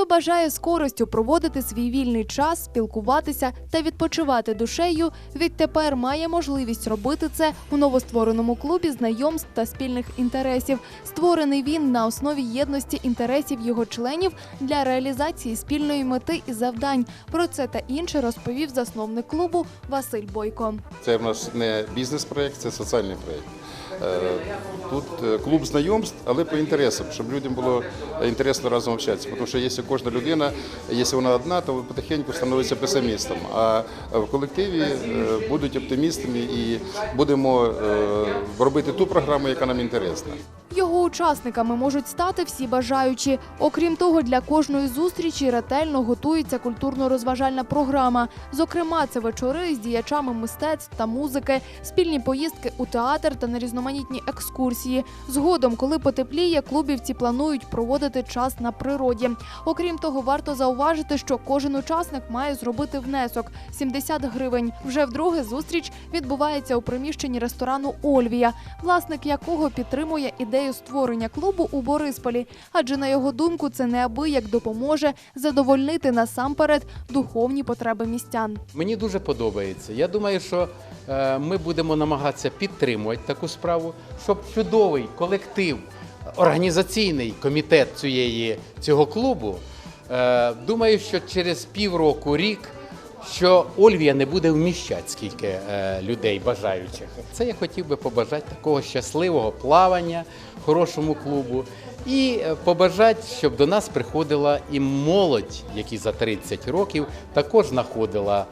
Хто бажає з користю проводити свій вільний час, спілкуватися та відпочивати душею, відтепер має можливість робити це у новоствореному клубі знайомств та спільних інтересів. Створений він на основі єдності інтересів його членів для реалізації спільної мети і завдань. Про це та інше розповів засновник клубу Василь Бойко. Це в нас не бізнес-проєкт, це соціальний проєкт. Е, Тут е, клуб знайомств, але по інтересам, щоб людям було інтересно разом общатися. Тому що якщо кожна людина, якщо вона одна, то потихеньку становиться песимістом. А в колективі е, будуть оптимістами і будемо е, робити ту програму, яка нам інтересна. Учасниками можуть стати всі бажаючі. Окрім того, для кожної зустрічі ретельно готується культурно-розважальна програма. Зокрема, це вечори з діячами мистецтв та музики, спільні поїздки у театр та на різноманітні екскурсії. Згодом, коли потепліє, клубівці планують проводити час на природі. Окрім того, варто зауважити, що кожен учасник має зробити внесок 70 гривень. Вже вдруге зустріч відбувається у приміщенні ресторану Ольвія, власник якого підтримує ідею створення клубу у Борисполі, адже на його думку це неабияк допоможе задовольнити насамперед духовні потреби містян. Мені дуже подобається. Я думаю, що е, ми будемо намагатися підтримувати таку справу, щоб чудовий колектив, організаційний комітет цієї, цього клубу. Е, думаю, що через півроку, рік, що Ольвія не буде вміщати скільки е, людей бажаючих. Це я хотів би побажати такого щасливого плавання хорошому клубу. І е, побажати, щоб до нас приходила і молодь, які за 30 років також знаходила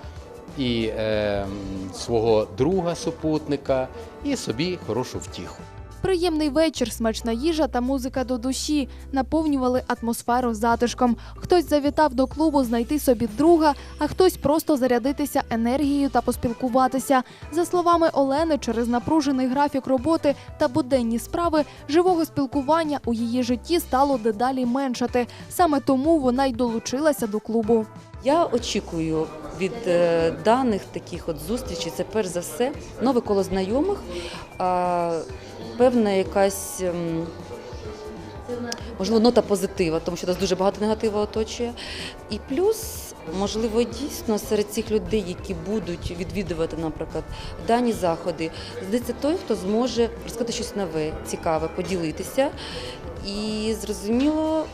і е, свого друга супутника, і собі хорошу втіху. Приємний вечір, смачна їжа та музика до душі наповнювали атмосферу затишком. Хтось завітав до клубу знайти собі друга, а хтось просто зарядитися енергією та поспілкуватися. За словами Олени, через напружений графік роботи та буденні справи живого спілкування у її житті стало дедалі меншати. Саме тому вона й долучилася до клубу. Я очікую від е, даних таких от зустрічей, це перш за все нове коло знайомих, певна якась. ем, Можливо, нота позитива, тому що нас дуже багато негативу оточує. І плюс, можливо, дійсно серед цих людей, які будуть відвідувати, наприклад, дані заходи, здається той, хто зможе розказати щось нове, цікаве, поділитися. І зрозуміло,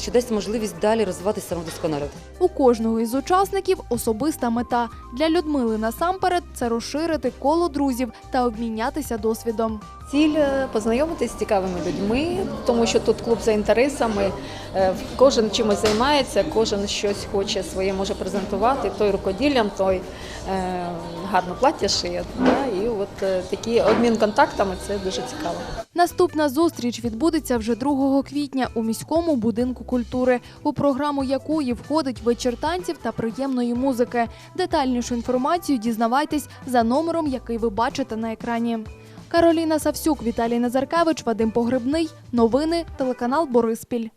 що дасть можливість далі розвиватися самовдосконалювати. У кожного із учасників особиста мета для Людмили насамперед це розширити коло друзів та обмінятися досвідом. Ціль е, познайомитись з цікавими людьми, тому що тут клуб за інтересами. е, Кожен чимось займається, кожен щось хоче своє може презентувати. Той рукоділлям, той е, гарно плаття шиє. Да? І от е, такий обмін контактами це дуже цікаво. Наступна зустріч відбудеться вже 2 квітня у міському будинку культури, у програму якої входить вечір танців та приємної музики. Детальнішу інформацію дізнавайтесь за номером, який ви бачите на екрані. Кароліна Савсюк, Віталій Назаркевич, Вадим Погребний. Новини телеканал Бориспіль.